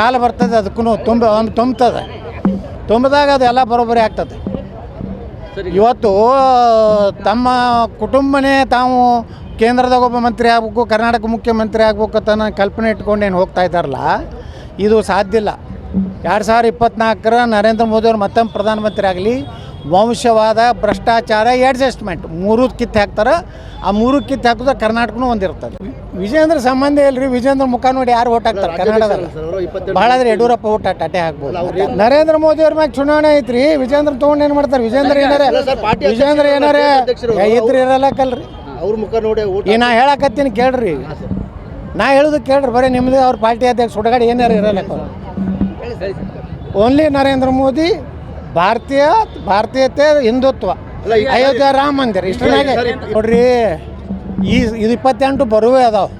ಕಾಲ ಬರ್ತದೆ ಅದಕ್ಕೂ ತುಂಬ ತುಂಬ್ತದೆ ತುಂಬಿದಾಗ ಅದೆಲ್ಲ ಬರೋಬ್ಬರಿ ಆಗ್ತದೆ. ಇವತ್ತು ತಮ್ಮ ಕುಟುಂಬನೇ ತಾವು ಕೇಂದ್ರದಾಗ ಒಬ್ಬ ಮಂತ್ರಿ ಆಗ್ಬೇಕು ಕರ್ನಾಟಕ ಮುಖ್ಯಮಂತ್ರಿ ಆಗ್ಬೇಕು ಅಂತ ಕಲ್ಪನೆ ಇಟ್ಕೊಂಡು ಏನು ಹೋಗ್ತಾ ಇದ್ದಾರಲ್ಲ ಇದು ಸಾಧ್ಯ ಇಲ್ಲ. ಎರಡು ಸಾವಿರ ಇಪ್ಪತ್ನಾಲ್ಕರ ನರೇಂದ್ರ ಮೋದಿಯವರು ಮತ್ತೊಮ್ಮೆ ಪ್ರಧಾನಮಂತ್ರಿ ಆಗಲಿ ವಂಶವಾದ ಭ್ರಷ್ಟಾಚಾರ ಅಡ್ಜಸ್ಟ್ಮೆಂಟ್ ಮೂರು ಕಿತ್ತು ಹಾಕ್ತಾರೆ. ಆ ಮೂರು ಕಿತ್ತು ಹಾಕಿದ್ರೆ ಕರ್ನಾಟಕನೂ ಒಂದಿರ್ತದೆ ವಿಜೇಂದ್ರ ಸಂಬಂಧ ಇಲ್ರಿ. ವಿಜೇಂದ್ರ ಮುಖ ನೋಡಿ ಯಾರು ಓಟ್ ಹಾಕ್ತಾರೆ? ಕನ್ನಡದಲ್ಲಿ ಭಾಳ ಆದ್ರೆ ಯಡಿಯೂರಪ್ಪ ಓಟ್ ಅಟೆ ಹಾಕ್ಬೋದು. ನರೇಂದ್ರ ಮೋದಿ ಅವ್ರ ಮ್ಯಾಗ ಚುನಾವಣೆ ಐತ್ರಿ. ವಿಜೇಂದ್ರ ತೊಗೊಂಡು ಏನು ಮಾಡ್ತಾರೆ? ವಿಜೇಂದ್ರ ಏನಾರ ವಿಜೇಂದ್ರ ಏನಾರೇ ಇದ್ರೆ ಇರಲ್ಲಕಲ್ರಿ ಅವ್ರ ಮುಖ ನೋಡಿ ಈ ನಾ ಹೇಳಕತ್ತೀನಿ ಕೇಳ್ರಿ. ನಾ ಹೇಳುದು ಕೇಳ್ರಿ ಬರೀ ನಿಮ್ದು ಅವ್ರ ಪಾರ್ಟಿ ಅಧ್ಯಕ್ಷ ಹುಡುಗಾಡಿ ಏನಾರ ಇರಲ್ಲಕ್ಕ ಓನ್ಲಿ ನರೇಂದ್ರ ಮೋದಿ ಭಾರತೀಯ ಭಾರತೀಯತೆ ಹಿಂದುತ್ವ. ಅಯೋಧ್ಯ ರಾಮ ಮಂದಿರ ಇಷ್ಟನಾಗೆ ನೋಡ್ರಿ. ಈ ಇದು ಇಪ್ಪತ್ತೆಂಟು ಬರುವೇ ಅದಾವೆ.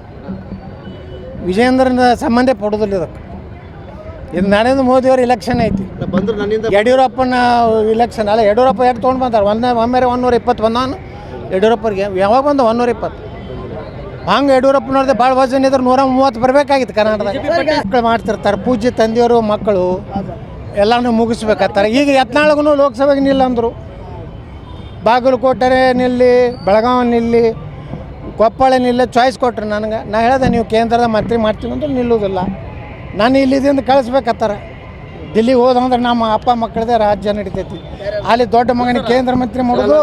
ವಿಜೇಂದ್ರನ ಸಂಬಂಧ ಪಡೋದಿಲ್ಲ ಇದಕ್ಕೆ. ಇದು ನರೇಂದ್ರ ಮೋದಿಯವ್ರ ಇಲೆಕ್ಷನ್ ಐತಿ. ಬಂದ್ರು ನನ್ನಿಂದ ಯಡಿಯೂರಪ್ಪನ ಇಲೆಕ್ಷನ್ ಅಲ್ಲ ಯಡಿಯೂರಪ್ಪ ಎಷ್ಟು ತೊಗೊಂಡು ಬಂದಾರೆ? ಒಂದೇ ಒಮ್ಮೆ ಒಂದೂರ ಇಪ್ಪತ್ತು ಬಂದಾನು ಯಡಿಯೂರಪ್ಪರಿಗೆ ಯಾವಾಗ ಬಂದ ಒಂದೂರ ಇಪ್ಪತ್ತು? ಹಂಗೆ ಯಡಿಯೂರಪ್ಪನವ್ರದ್ದು ಭಾಳ ವಜನ್ ಇದ್ರೆ ನೂರ ಮೂವತ್ತು ಬರಬೇಕಾಗಿತ್ತು ಕರ್ನಾಟಕದಾಗ. ಮಕ್ಕಳು ಮಾಡ್ತಿರ್ತಾರೆ ಪೂಜೆ ತಂದೆಯವರು ಮಕ್ಕಳು ಎಲ್ಲನೂ ಮುಗಿಸ್ಬೇಕಾಗ್ತಾರೆ. ಈಗ ಯತ್ನಾಳಗೂ ಲೋಕಸಭೆಗೆ ನಿಲ್ಲ ಅಂದರು ಬಾಗಲಕೋಟೆ ನಿಲ್ಲಿ ಬೆಳಗಾವಿ ನಿಲ್ಲಿ ಕೊಪ್ಪಳ ನಿಲ್ಲ ಚಾಯ್ಸ್ ಕೊಟ್ರು ನನಗೆ. ನಾ ಹೇಳ್ದೆ ನೀವು ಕೇಂದ್ರದ ಮಂತ್ರಿ ಮಾಡ್ತೀನಿ ಅಂದ್ರೆ ನಿಲ್ಲುವುದಿಲ್ಲ. ನಾನು ಇಲ್ಲಿದಿಂದ ಕಳಿಸ್ಬೇಕತ್ತಾರ ದಿಲ್ಲಿಗೆ ಹೋದಂದ್ರೆ ನಮ್ಮ ಅಪ್ಪ ಮಕ್ಕಳದೇ ರಾಜ್ಯ ನಡಿತೈತಿ. ಅಲ್ಲಿ ದೊಡ್ಡ ಮಗನಿಗೆ ಕೇಂದ್ರ ಮಂತ್ರಿ ಮಾಡೋದು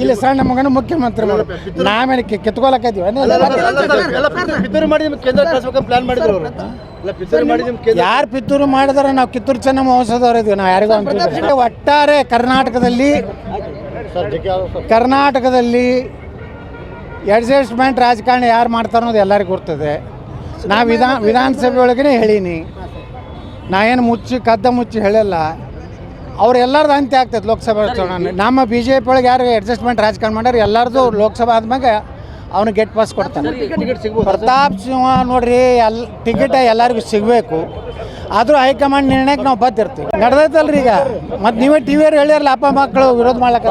ಇಲ್ಲಿ ಸಣ್ಣ ಮಗನ ಮುಖ್ಯಮಂತ್ರಿ ಮಾಡೋದು. ನಾವೇನು ಕೇಂದ್ರ ಯಾರು ಪಿತ್ತೂರು ಮಾಡಿದಾರೆ? ನಾವು ಕಿತ್ತೂರು ಚೆನ್ನಮ್ಮ ವಂಶದವ್ರು ಇದೀವಿ. ನಾವು ಯಾರಿಗೂ ಅಂತ ಒಟ್ಟಾರೆ ಕರ್ನಾಟಕದಲ್ಲಿ ಕರ್ನಾಟಕದಲ್ಲಿ ಅಡ್ಜಸ್ಟ್ಮೆಂಟ್ ರಾಜಕಾರಣ ಯಾರು ಮಾಡ್ತಾರೆ ಅನ್ನೋದು ಎಲ್ಲರಿಗೂ ಗೊತ್ತದೆ ನಾ ವಿಧಾನ ವಿಧಾನಸಭೆ ಒಳಗೇ ಹೇಳೀನಿ. ನಾ ಏನು ಮುಚ್ಚಿ ಕದ್ದ ಮುಚ್ಚಿ ಹೇಳಲ್ಲ. ಅವ್ರೆಲ್ಲರದ್ದು ಅಂತ್ಯ ಆಗ್ತದೆ ಲೋಕಸಭೆ ಚುನಾವಣೆ. ನಮ್ಮ ಬಿ ಜೆ ಪಿ ಒಳಗೆ ಯಾರು ಅಡ್ಜಸ್ಟ್ಮೆಂಟ್ ರಾಜಕಾರಣ ಮಾಡ್ಯಾರ ಎಲ್ಲರದು ಲೋಕಸಭಾ ಆದ್ಮ್ಯಾಗ ಅವ್ನಿಗೆ ಗೆಟ್ ಪಾಸ್ ಕೊಡ್ತಾನೆ ಪ್ರತಾಪ್ ಸಿಂಹ ನೋಡ್ರಿ ಎಲ್ ಟಿಕೆಟ್ ಎಲ್ಲರಿಗೂ ಸಿಗಬೇಕು. ಆದರೂ ಹೈಕಮಾಂಡ್ ನಿರ್ಣಯಕ್ಕೆ ನಾವು ಬದ್ದಿರ್ತೀವಿ. ನಡೆದೈತಲ್ರಿ ಈಗ. ಮತ್ತು ನೀವೇ ಟಿ ವಿಯವ್ರು ಹೇಳಿರಲ್ಲ ಅಪ್ಪ ಮಕ್ಕಳು ವಿರೋಧ ಮಾಡ್ಲಕ್ಕ